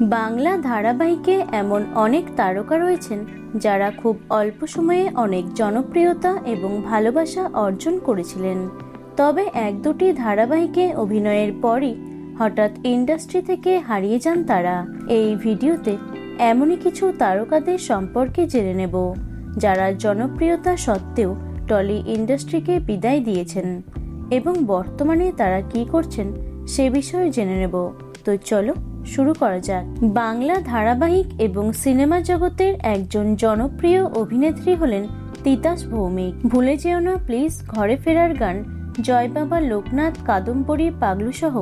বাংলা ধারাবাহিকে এমন অনেক তারকা রয়েছেন যারা খুব অল্প সময়ে অনেক জনপ্রিয়তা এবং ভালোবাসা অর্জন করেছিলেন। তবে এক দুটি ধারাবাহিকে অভিনয়ের পরই হঠাৎ ইন্ডাস্ট্রি থেকে হারিয়ে যান তারা। এই ভিডিওতে এমনই কিছু তারকাদের সম্পর্কে জেনে নেব, যারা জনপ্রিয়তা সত্ত্বেও টলি ইন্ডাস্ট্রিকে বিদায় দিয়েছেন এবং বর্তমানে তারা কি করছেন সে বিষয়ে জেনে নেব। তো চলো শুরু করা যাক। বাংলা ধারাবাহিক এবং সিনেমা জগতের একজন জনপ্রিয় অভিনেত্রী হলেন তিতাস ভৌমিক। ভুলে যেও না, প্লিজ, ঘরে ফেরার গান, জয় বাবা, লোকনাথ, কাদম্বরী পাগলু সহ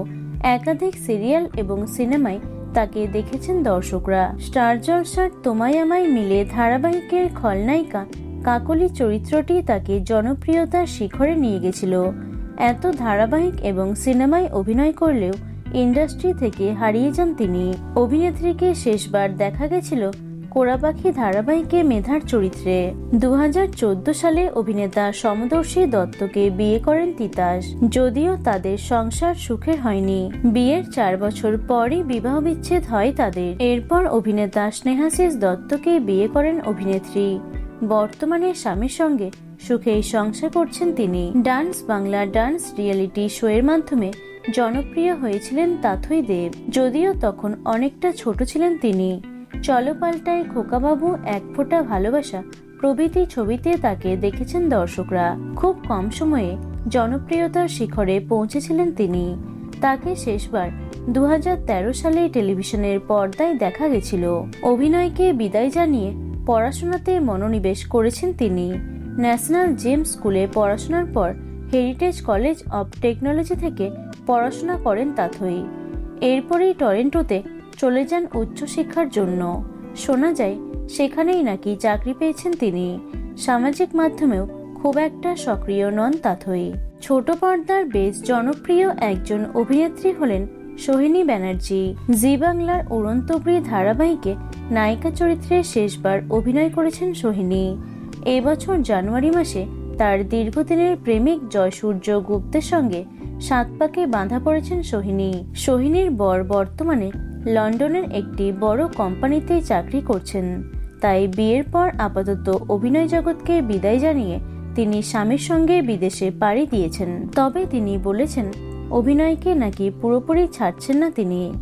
একাধিক সিরিয়াল এবং সিনেমায় তাকে দেখেছেন দর্শকরা। স্টার জলসার তোমায় আমায় মিলে ধারাবাহিকের খলনায়িকা কাকলি চরিত্রটি তাকে জনপ্রিয়তার শিখরে নিয়ে গেছিল। এত ধারাবাহিক এবং সিনেমায় অভিনয় করলেও ইন্ডাস্ট্রি থেকে হারিয়ে যান তিনি। অভিনেত্রীকে শেষবার দেখা গেছিল কোরাপাখি ধারাবাহিকে মেধার চরিত্রে। দু হাজার চোদ্দ সালে অভিনেতা সমদর্শী দত্তকে বিয়ে করেন তিতাস। যদিও তাদের সংসার সুখের হয়নি। বিয়ের চার বছর পরই বিবাহ বিচ্ছেদ হয় তাদের। এরপর অভিনেতা স্নেহাশিস দত্তকে বিয়ে করেন অভিনেত্রী। বর্তমানে স্বামীর সঙ্গে সুখেই সংসার করছেন তিনি। Dance Bangla dance reality show এর মাধ্যমে জনপ্রিয় হয়েছিলেন তাথই দেব। যদিও তখন অনেকটা ছোট ছিলেন তিনি। চলপাল্টায় খোকাবাবু এক ফোঁটা ভালোবাসা প্রভৃতি ছবিতে তাকে দেখেছেন দর্শকরা। খুব কম সময়ে জনপ্রিয়তার শিখরে পৌঁছেছিলেন তিনি। তাকে শেষবার দু সালে টেলিভিশনের পর্দায় দেখা গেছিল। অভিনয়কে বিদায় জানিয়ে পড়াশোনাতে মনোনিবেশ করেছেন তিনি। ন্যাশনাল জেমস স্কুলে পড়াশোনার পর হেরিটেজ কলেজ অব টেকনোলজি থেকে পড়াশোনা করেন তাথই। এরপরেই টরেন্টোতে চলে যান উচ্চশিক্ষার জন্য। শোনা যায়, সেখানেই নাকি চাকরি পেয়েছেন তিনি। সামাজিক মাধ্যমেও খুব একটা সক্রিয় নন তাথই। ছোট পর্দার বেশ জনপ্রিয় একজন অভিনেত্রী হলেন সোহিনী ব্যানার্জি। জি বাংলার উড়ন্তব্রী ধারাবাহিকে নায়িকা চরিত্রে শেষবার অভিনয় করেছেন সোহিনী। এবছর জানুয়ারি মাসে তার দীর্ঘদিনের প্রেমিক জয়সূর্য গুপ্তের সঙ্গে সাত পাকে বাঁধা পড়েছেন সোহিনী। সোহিনীর বর বর্তমানে লন্ডনের একটি বড় কোম্পানিতে চাকরি করছেন। তাই বিয়ের পর আপাতত অভিনয় জগৎকে বিদায় জানিয়ে তিনি স্বামীর সঙ্গে বিদেশে পাড়ি দিয়েছেন। তবে তিনি বলেছেন, অভিনয়কে নাকি পুরোপুরি ছাড়ছেন না তিনি।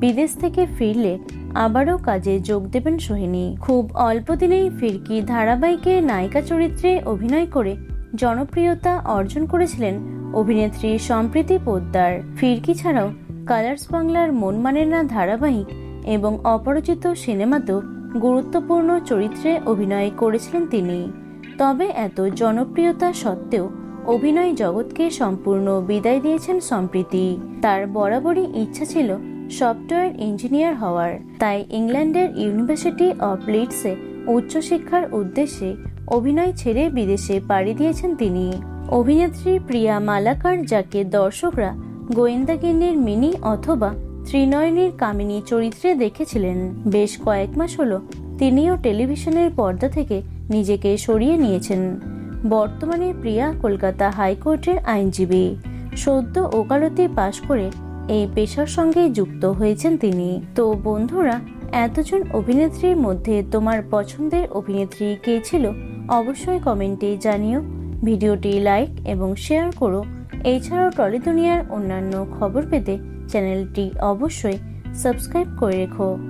বিদেশ থেকে ফিরলে আবারও কাজে যোগ দেবেন সোহিনী। খুব অল্প দিনেই ফিরকি ধারাবাহিকে নায়িকা চরিত্রে অভিনয় করে জনপ্রিয়তা অর্জন করেছিলেন অভিনেত্রী সম্প্রীতি পোদ্দার। ফিরকি ছাড়াও কালার্স বাংলার মন মানে না ধারাবাহিক এবং অপরিচিত সিনেমাতেও গুরুত্বপূর্ণ চরিত্রে অভিনয় করেছিলেন তিনি। তবে এত জনপ্রিয়তা সত্ত্বেও অভিনয় জগৎকে সম্পূর্ণ বিদায় দিয়েছেন সম্প্রীতি। তার বরাবরই ইচ্ছা ছিল সফটওয়্যার ইঞ্জিনিয়ার হওয়ার। তাই ইংল্যান্ডের ইউনিভার্সিটি অফ লিডসে উচ্চশিক্ষার উদ্দেশ্যে অভিনয় ছেড়ে বিদেশে পাড়ি দিয়েছেন তিনি। অভিনেত্রী প্রিয়া মালাকার, যাকে দর্শকরা গোয়েন্দাগিন্নির মিনি অথবা ত্রিনয়নীর কামিনী চরিত্রে দেখেছিলেন। বেশ কয়েক মাস হলো তিনিও টেলিভিশনের পর্দা থেকে নিজেকে সরিয়ে নিয়েছেন। বর্তমানে প্রিয়া কলকাতা হাইকোর্টের আইনজীবী। সদ্য ওকালতি পাশ করে এই পেশার সঙ্গে যুক্ত হয়েছেন তিনি। তো বন্ধুরা, এতজন অভিনেত্রীর মধ্যে তোমার পছন্দের অভিনেত্রী কে ছিল? অবশ্যই কমেন্টে জানিও। ভিডিওটি লাইক এবং শেয়ার করো। এছাড়াও টলি দুনিয়ার অন্যান্য খবর পেতে চ্যানেলটি অবশ্যই সাবস্ক্রাইব করে রেখো।